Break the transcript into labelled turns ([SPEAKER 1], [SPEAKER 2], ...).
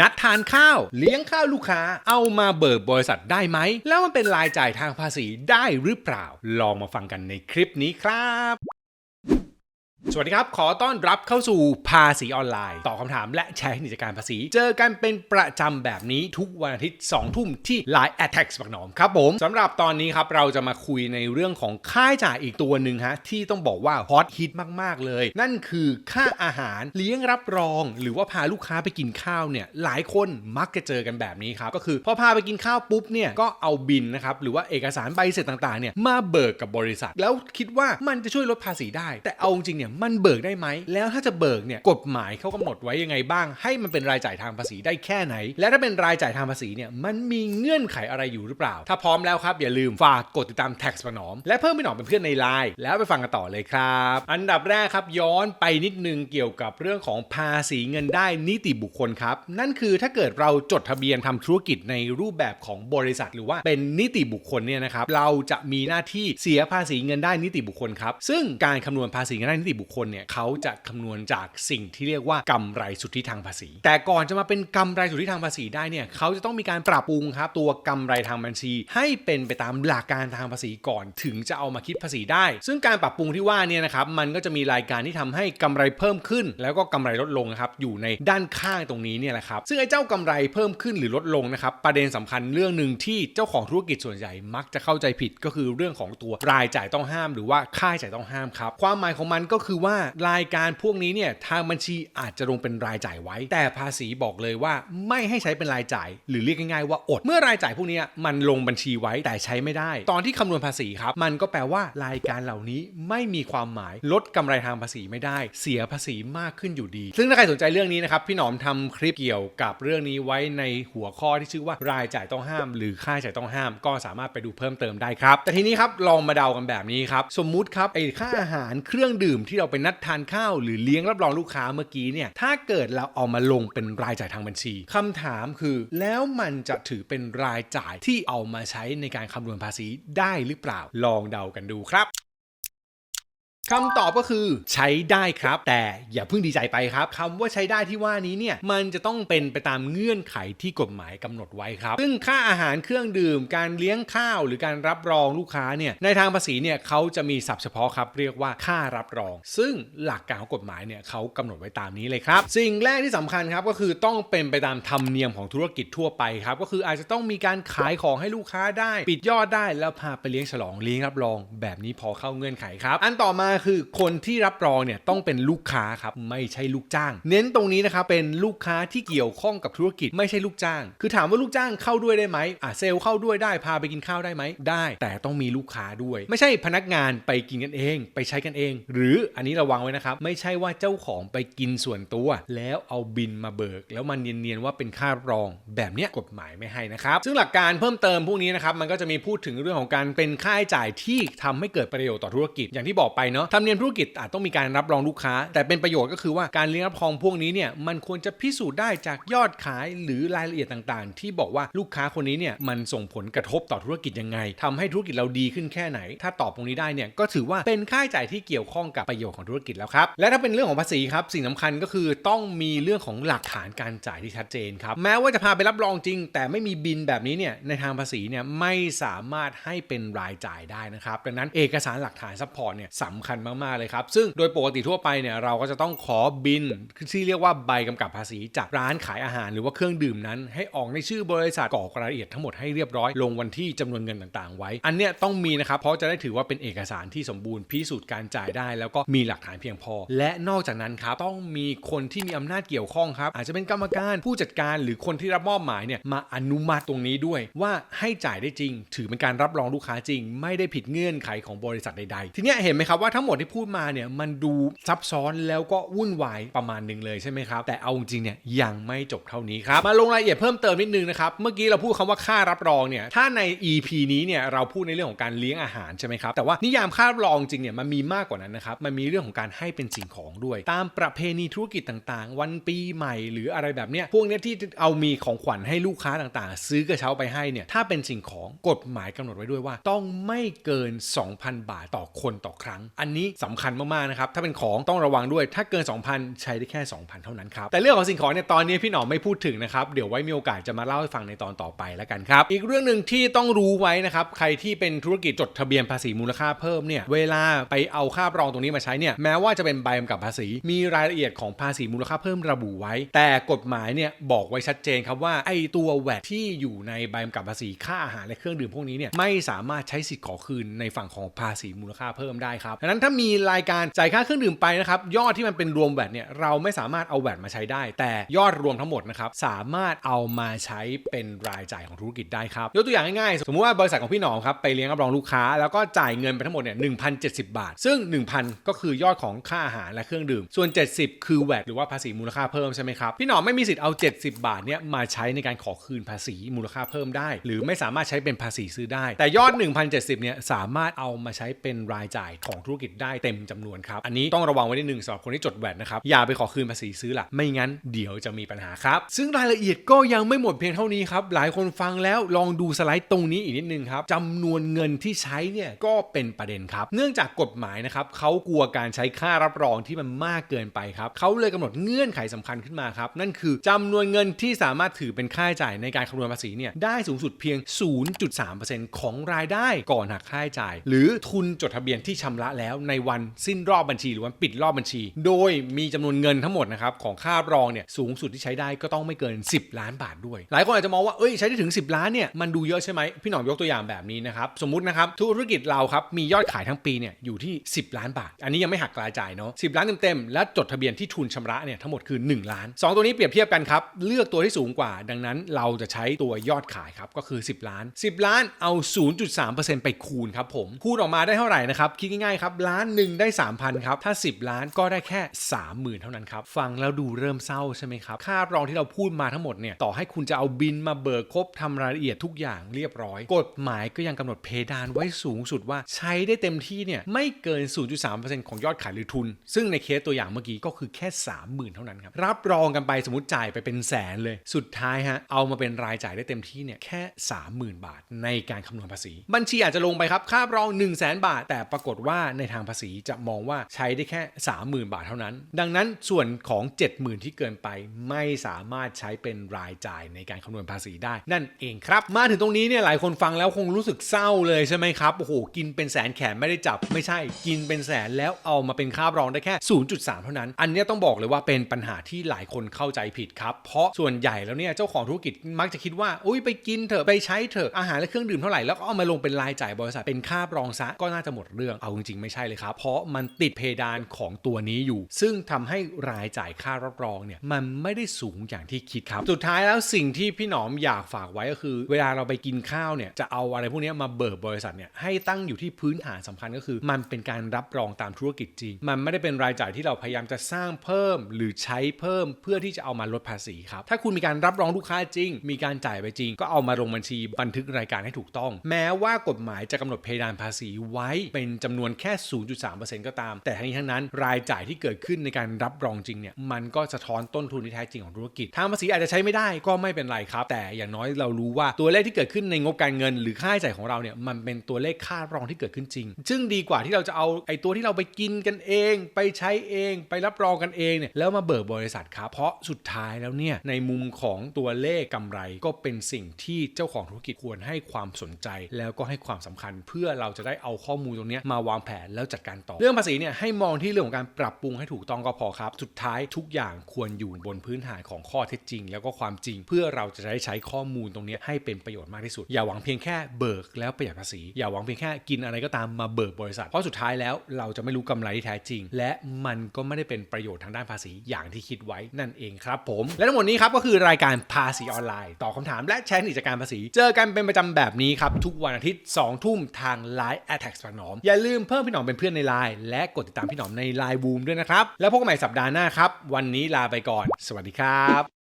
[SPEAKER 1] นัดทานข้าว เลี้ยงข้าวลูกค้า เอามาเบิกบริษัทได้ไหม แล้วมันเป็นรายจ่ายทางภาษีได้หรือเปล่า ลองมาฟังกันในคลิปนี้ครับ สวัสดีครับ ขอต้อนรับเข้าสู่ภาษีออนไลน์ ตอบคำถามและแชร์เทคนิคการภาษี เจอกันเป็นประจำแบบนี้ทุกวันอาทิตย์ 2 ทุ่มที่ Line Attack บักหนอมครับผมสำหรับตอนนี้ครับ เราจะมาคุยในเรื่องของค่าจ่ายอีกตัวหนึ่งฮะ ที่ต้องบอกว่าฮอตฮิตมาก ๆ เลย นั่นคือค่าอาหารเลี้ยงรับรอง หรือว่าพาลูกค้าไปกินข้าวเนี่ยหลายคนมักจะเจอกันแบบนี้ครับก็คือพอพาไปกินข้าวปุ๊บเนี่ยก็เอาบินนะครับหรือว่าเอกสารใบเสร็จต่างๆเนี่ยมาเบิกกับบริษัท แล้วคิดว่ามันจะช่วยลดภาษีได้ แต่เอาจริงเนี่ยมันเบิกได้ไหม แล้วถ้าจะเบิกเนี่ยกฎหมายเขากำหนดไว้ยังไงบ้าง ให้มันเป็นรายจ่ายทางภาษีได้แค่ไหน และถ้าเป็นรายจ่ายทางภาษีเนี่ยมันมีเงื่อนไขอะไรอยู่หรือเปล่า ถ้าพร้อมแล้วครับอย่าลืมฝากกดติดตาม tax ปนอม และเพิ่มพี่หนอมเป็นเพื่อนในไลน์แล้วไปฟังกันต่อเลยครับ อันดับแรกครับย้อนไปนิดนึงเกี่ยวกับเรื่องของภาษีเงินได้นิติบุคคลครับ นั่นคือถ้าเกิดเราจดทะเบียนทำธุรกิจในรูปแบบของบริษัท หรือว่าเป็นนิติบุคคลเนี่ยนะครับเราจะมีหน้าที่เสียภาษีเงินได้นิติบุคคลครับซึ่งการคำนวณภาษีเงินได้นิติบุคคลเนี่ยเขาจะคำนวณจากสิ่งที่เรียกว่ากำไรสุทธิทางภาษี แต่ก่อนจะมาเป็นกำไรสุทธิทางภาษีได้เนี่ยเขาจะต้องมีการปรับปรุงครับตัวกำไรทางบัญชี ให้เป็นไปตามหลักการทางภาษีก่อนถึงจะเอามาคิดภาษีได้ ซึ่งการปรับปรุงที่ว่าเนี่ยนะครับมันก็จะมีรายการที่ทำให้กำไรเพิ่มขึ้น แล้วก็กำไรลดลงนะครับอยู่ในด้านข้างตรงนี้เนี่ยแหละครับซึ่งไอ้เจ้ากำไรเพิ่มขึ้นหรือลดลงนะครับประเด็นสำคัญเรื่องหนึ่งที่เจ้าของธุรกิจส่วนใหญ่มักจะเข้าใจผิดก็คือเรื่องของตัวรายจ่ายต้องห้าม หรือว่าค่าใช้จ่ายต้องห้ามครับความหมายของมันก็คืือว่ารายการพวกนี้เนี่ยทางบัญชีอาจจะลงเป็นรายจ่ายไว้ แต่ภาษีบอกเลยว่าไม่ให้ใช้เป็นรายจ่าย หรือเรียกง่ายๆว่าอด เมื่อรายจ่ายพวกนี้มันลงบัญชีไว้แต่ใช้ไม่ได้ ตอนที่คำนวณภาษีครับ มันก็แปลว่ารายการเหล่านี้ไม่มีความหมายลดกำไรทางภาษีไม่ได้ เสียภาษีมากขึ้นอยู่ดี ซึ่งถ้าใครสนใจเรื่องนี้นะครับพี่หนอมทำคลิปเกี่ยวกับเรื่องนี้ไว้ในหัวข้อที่ชื่อว่ารายจ่ายต้องห้าม หรือค่าใช้จ่ายต้องห้าม ก็สามารถไปดูเพิ่มเติมได้ครับแต่ทีนี้ครับลองมาเดากันแบบนี้ครับสมมุติครับไอ้ค่าอาหารเครื่องดื่มที่เราไปนัดทานข้าวหรือเลี้ยงรับรองลูกค้าเมื่อกี้เนี่ยถ้าเกิดเราเอามาลงเป็นรายจ่ายทางบัญชีคำถามคือ แล้วมันจะถือเป็นรายจ่ายที่เอามาใช้ในการคำนวณภาษีได้หรือเปล่าลองเดากันดูครับ คำตอบก็คือใช้ได้ครับ แต่อย่าเพิ่งดีใจไปครับคำว่าใช้ได้ที่ว่านี้เนี่ยมันจะต้องเป็นไปตามเงื่อนไขที่กฎหมายกำหนดไว้ครับ ซึ่งค่าอาหารเครื่องดื่ม การเลี้ยงข้าวหรือการรับรองลูกค้าเนี่ยในทางภาษีเนี่ยเขาจะมีศัพท์เฉพาะครับ เรียกว่าค่ารับรอง ซึ่งหลักการของกฎหมายเนี่ยเขากำหนดไว้ตามนี้เลยครับ สิ่งแรกที่สำคัญครับก็คือต้องเป็นไปตามธรรมเนียมของธุรกิจทั่วไปครับก็คืออาจจะต้องมีการขายของให้ลูกค้าได้ ปิดยอดได้แล้วพาไปเลี้ยงฉลองเลี้ยงรับรอง แบบนี้พอเข้าเงื่อนไขครับ อันต่อมาคือคนที่รับรองเนี่ยต้องเป็นลูกค้าครับไม่ใช่ลูกจ้าง เน้นตรงนี้นะครับเป็นลูกค้าที่เกี่ยวข้องกับธุรกิจไม่ใช่ลูกจ้าง คือถามว่าลูกจ้างเข้าด้วยได้ไหมอะเซลเข้าด้วยได้พาไปกินข้าวได้ไหมได้ แต่ต้องมีลูกค้าด้วย ไม่ใช่พนักงานไปกินกันเอง ไปใช้กันเอง หรืออันนี้ระวังไว้นะครับ ไม่ใช่ว่าเจ้าของไปกินส่วนตัว แล้วเอาบินมาเบิก แล้วมันเนียนๆว่าเป็นค่ารองแบบเนี้ยกฎหมายไม่ให้นะครับ ซึ่งหลักการเพิ่มเติมพวกนี้นะครับมันก็จะมีพูดถึงเรื่องของการเป็นค่าใช้จ่ายที่ทำให้เกิดประโยชน์ต่อธุรกิจอย่างที่บอกไปเนาะทำเนียมธุรกิจอาจต้องมีการรับรองลูกค้า แต่เป็นประโยชน์ก็คือว่าการเลี้ยงรับรองพวกนี้เนี่ยมันควรจะพิสูจน์ได้จากยอดขายหรือรายละเอียดต่างๆ ที่บอกว่าลูกค้าคนนี้เนี่ยมันส่งผลกระทบต่อธุรกิจยังไงทำให้ธุรกิจเราดีขึ้นแค่ไหน ถ้าตอบตรงนี้ได้เนี่ยก็ถือว่าเป็นค่าใช้จ่ายที่เกี่ยวข้องกับประโยชน์ของธุรกิจแล้วครับและถ้าเป็นเรื่องของภาษีครับสิ่งสำคัญก็คือต้องมีเรื่องของหลักฐานการจ่ายที่ชัดเจนครับแม้ว่าจะพาไปรับรองจริง แต่ไม่มีบินแบบนี้เนี่ยในทางภาษีเนี่ยไม่สามารถให้เป็นรายจ่ายได้นะครับดังนั้นเอกสารหลักฐานซัพพอร์ตเนี่ยสำคัญมากๆเลยครับ ซึ่งโดยปกติทั่วไปเนี่ยเราก็จะต้องขอบินที่เรียกว่าใบกำกับภาษีจากร้านขายอาหารหรือว่าเครื่องดื่มนั้น ให้ออกในชื่อบริษัทกรอกรายละเอียดทั้งหมดให้เรียบร้อยลงวันที่จำนวนเงินต่างๆ ไว้ อันเนี้ยต้องมีนะครับเพราะจะได้ถือว่าเป็นเอกสารที่สมบูรณ์พิสูจน์การจ่ายได้ แล้วก็มีหลักฐานเพียงพอ และนอกจากนั้นครับต้องมีคนที่มีอำนาจเกี่ยวข้องครับอาจจะเป็นกรรมการผู้จัดการหรือคนที่รับมอบหมายเนี่ยมาอนุมัติตรงนี้ด้วย ว่าให้จ่ายได้จริง ถือเป็นการรับรองลูกค้าจริง ไม่ได้ผิดเงื่อนไขของบริษัทใดๆ ทีเนี้ยเห็นไหมครับว่าทั้งงหมดที่พูดมาเนี่ยมันดูซับซ้อนแล้วก็วุ่นวายประมาณหนึ่งเลยใช่ไหมครับ แต่เอาจริงเนี่ยยังไม่จบเท่านี้ครับ มาลงรายละเอียดเพิ่มเติมนิดนึงนะครับ เมื่อกี้เราพูดคำว่าค่ารับรองเนี่ยถ้าใน EP นี้เนี่ยเราพูดในเรื่องของการเลี้ยงอาหารใช่ไหมครับแต่ว่านิยามค่ารับรองจริงเนี่ยมันมีมากกว่านั้นนะครับมันมีเรื่องของการให้เป็นสิ่งของด้วย ตามประเพณีธุรกิจต่างๆ วันปีใหม่หรืออะไรแบบเนี้ยพวกเนี้ยที่เอามีของขวัญให้ลูกค้าต่างๆ ซื้อกระเช้าไปให้เนี่ยถ้าเป็นสิ่งของกฎหมายกำหนดไว้ด้วยว่า ต้องไม่เกิน 2,000 บาทต่อคนต่อครั้งอันนี้สำคัญมากๆนะครับถ้าเป็นของต้องระวังด้วยถ้าเกิน 2,000 ใช้ได้แค่ 2,000 เท่านั้นครับแต่เรื่องของสิ่งของเนี่ยตอนนี้พี่หนอมไม่พูดถึงนะครับเดี๋ยวไว้มีโอกาสจะมาเล่าให้ฟังในตอนต่อไปแล้วกันครับอีกเรื่องหนึ่งที่ต้องรู้ไว้นะครับใครที่เป็นธุรกิจจดทะเบียนภาษีมูลค่าเพิ่มเนี่ยเวลาไปเอาค่ารับรองตรงนี้มาใช้เนี่ยแม้ว่าจะเป็นใบกำกับภาษี มีรายละเอียดของภาษีมูลค่าเพิ่มระบุไว้ แต่กฎหมายเนี่ยบอกไว้ชัดเจนครับว่าไอ้ตัวแวดที่อยู่ในใบกำกับภาษีค่าอาหารและเครื่องดื่มพวกนี้เนี่ยไม่สามารถใช้สิทธิ์ขอคืนในฝั่งของภาษีมูลค่าเพิ่มได้ครับดังนั้นถ้ามีรายการจ่ายค่าเครื่องดื่มไปนะครับยอดที่มันเป็นรวมแวดเนี่ยเราไม่สามารถเอาแวดมาใช้ได้ แต่ยอดรวมทั้งหมดนะครับสามารถเอามาใช้เป็นรายจ่ายของธุรกิจได้ครับยกตัวอย่างง่ายๆสมมติว่าบริษัทของพี่หนอมครับไปเลี้ยงรับรองลูกค้า แล้วก็จ่ายเงินไปทั้งหมดเนี่ย1,070บาท ซึ่ง 1,000 ก็คือยอดของค่าอาหารและเครื่องดื่ม ส่วน 70 คือแวดหรือว่าภาษีมูลค่าเพิ่มใช่ไหมครับพี่หนอมไม่มีสิทธิ์เอา 70 บาทเนี่ยมาใช้ในการขอคืนภาษีมูลค่าเพิ่มได้ หรือไม่สามารถใช้เป็นภาษีซื้อได้ แต่ยอด 1,070เนี่ยสามารถเอามาใช้เป็นรายจ่ายของธุรกิจได้เต็มจำนวนครับ อันนี้ต้องระวังไว้นิดนึงสำหรับคนที่จดแวดนะครับ อย่าไปขอคืนภาษีซื้อละไม่งั้นเดี๋ยวจะมีปัญหาครับ ซึ่งรายละเอียดก็ยังไม่หมดเพียงเท่านี้ครับ หลายคนฟังแล้วลองดูสไลด์ตรงนี้อีกนิดนึงครับจำนวนเงินที่ใช้เนี่ยก็เป็นประเด็นครับ เนื่องจากกฎหมายนะครับเขากลัวการใช้ค่ารับรองที่มันมากเกินไปครับเขาเลยกำหนดเงื่อนไขสำคัญขึ้นมาครับนั่นคือจำนวนเงินที่สามารถถือเป็นค่าใช้จ่ายในการคำนวณภาษีเนี่ยได้สูงสุดเพียง 0.3%ของรายได้ก่อนหักค่าใช้จ่าย หรือทุนจดทะเบียนที่ชำระแล้วในวันสิ้นรอบบัญชีหรือวันปิดรอบบัญชี โดยมีจำนวนเงินทั้งหมดนะครับของค่ารองเนี่ยสูงสุดที่ใช้ได้ก็ต้องไม่เกิน 10 ล้านบาทด้วย หลายคนอาจจะมองว่าเอ้ยใช้ได้ถึง 10 ล้านเนี่ยมันดูเยอะใช่ไหมพี่หนอมยกตัวอย่างแบบนี้นะครับสมมุตินะครับธุรกิจเราครับมียอดขายทั้งปีเนี่ยอยู่ที่ 10 ล้านบาท อันนี้ยังไม่หักรายจ่ายเนาะ10ล้านเต็มๆและจดทะเบียนที่ทุนชำระเนี่ยทั้งหมดคือ 1 ล้าน 2 ตัวนี้เปรียบเทียบกันครับเลือกตัวที่สูงกว่า ดังนั้นเราจะใช้ตัวยอดขายครับก็คือ 10 ล้าน 10 ล้านเอา 0.3%ไปคูณครับผมคูณออกมาได้เท่าไหร่นะครับคิดง่ายๆครับล้านหนึ่งได้ 3,000ครับถ้า 10 ล้านก็ได้แค่ 30,000 เท่านั้นครับฟังแล้วดูเริ่มเศร้าใช่ไหมครับค่ารองที่เราพูดมาทั้งหมดเนี่ยต่อให้คุณจะเอาบินมาเบิกครบทำรายละเอียดทุกอย่างเรียบร้อย กฎหมายก็ยังกำหนดเพดานไว้สูงสุดว่าใช้ได้เต็มที่เนี่ยไม่เกิน 0.3%ของยอดขายหรือทุน ซึ่งในเคสตัวอย่างเมื่อกี้ก็คือแค่ 30,000 เท่านั้นครับรับรองกันไปสมมติจ่ายไปเป็นแสนเลยสุดท้ายฮะเอามาเป็นรายจ่ายได้เต็มที่เนี่ยแค่ 30,000 บาท ในการคำนวณภาษี บัญชีอาจจะลงไปครับค่ารอง 1 0 0 0 0แบาท แต่ปรากฏว่าในทางภาษีจะมองว่าใช้ได้แค่ 30,000 บาทเท่านั้น ดังนั้นส่วนของ 70,000 ที่เกินไปไม่สามารถใช้เป็นรายจ่ายในการคำนวณภาษีได้ นั่นเองครับ มาถึงตรงนี้เนี่ยหลายคนฟังแล้วคงรู้สึกเศร้าเลยใช่ไหมครับโอ้โหกินเป็นแสนแขนไม่ได้จับไม่ใช่ กินเป็นแสนแล้วเอามาเป็นค่ารองได้แค่ 0.3 เท่านั้น อันนี้ต้องบอกเลยว่าเป็นปัญหาที่หลายคนเข้าใจผิดครับเพราะส่วนใหญ่แล้วเนี่ยเจ้าของธุรกิจมักจะคิดว่าอุ้ยไปกินเถอะไปใช้เถอะอาหารและเครื่องดื่มเท่าไหร่แล้วก็เอามาลงเป็นรายจ่ายบริษัทเป็นค่ารองซะก็น่าจะหมดเรื่องเอาจริงๆไม่ใช่เลยครับเพราะมันติดเพดานของตัวนี้อยู่ ซึ่งทำให้รายจ่ายค่ารับรองเนี่ยมันไม่ได้สูงอย่างที่คิดครับ สุดท้ายแล้วสิ่งที่พี่หนอมอยากฝากไว้ก็คือ เวลาเราไปกินข้าวเนี่ยจะเอาอะไรพวกนี้มาเบิกบริษัทเนี่ยให้ตั้งอยู่ที่พื้นฐานสำคัญก็คือ มันเป็นการรับรองตามธุรกิจจริง มันไม่ได้เป็นรายจ่ายที่เราพยายามจะสร้างเพิ่ม หรือใช้เพิ่มเพื่อที่จะเอามาลดภาษีครับถ้าคุณมีการรับรองลูกค้าจริง มีการจ่ายไปจริง ก็เอามาลงบัญชีบันทึกรายการให้ถูกต้อง แม้ว่ากฎหมายจะกำหนดเพดานภาษีไว้เป็นจำนวนแค่0.3%ก็ตาม แต่ทั้งนี้ทั้งนั้น รายจ่ายที่เกิดขึ้นในการรับรองจริงเนี่ยมันก็สะท้อนต้นทุนที่แท้จริงของธุรกิจทางภาษีอาจจะใช้ไม่ได้ก็ไม่เป็นไรครับ แต่อย่างน้อยเรารู้ว่าตัวเลขที่เกิดขึ้นในงบการเงิน หรือค่าใช้จ่ายของเราเนี่ยมันเป็นตัวเลขค่ารองที่เกิดขึ้นจริง ซึ่งดีกว่าที่เราจะเอาไอ้ตัวที่เราไปกินกันเอง ไปใช้เอง ไปรับรองกันเองเนี่ยแล้วมาเบิกบริษัทครับเพราะสุดท้ายแล้วเนี่ยในมุมของตัวเลขกำไรก็เป็นสิ่งที่เจ้าของธุรกิจควรให้ความสนใจ แล้วก็ให้ความสำคัญเพื่อเราจะได้เอาข้อมูลตรงนี้มาวางแผนแล้วจัดการต่อ เรื่องภาษีเนี่ยให้มองที่เรื่องของการปรับปรุงให้ถูกต้องก็พอครับ สุดท้ายทุกอย่างควรอยู่บนพื้นฐานของข้อเท็จจริง แล้วก็ความจริงเพื่อเราจะได้ใช้ข้อมูลตรงนี้ให้เป็นประโยชน์มากที่สุด อย่าหวังเพียงแค่เบิกแล้วประหยัดภาษี อย่าหวังเพียงแค่กินอะไรก็ตามมาเบิกบริษัท เพราะสุดท้ายแล้วเราจะไม่รู้กำไรที่แท้จริง และมันก็ไม่ได้เป็นประโยชน์ทางด้านภาษีอย่างที่คิดไว้นั่นเองครับผม และทั้งหมดนี้ครับก็คือรายการภาษีออนไลน์ตอบคำถามและแชร์กิจการภาษี เจอกันเป็นประจำแบบนี้ครับทุกวันอาทิตย์2ทุ่มทาง Line a t t a c ฝักหนอมอย่าลืมเพิ่มพี่หนอมเป็นเพื่อนในไลน์และกดติดตามพี่หนอมในไลน์บูมด้วยนะครับ แล้วพบกันใหม่สัปดาห์หน้าครับ วันนี้ลาไปก่อน สวัสดีครับ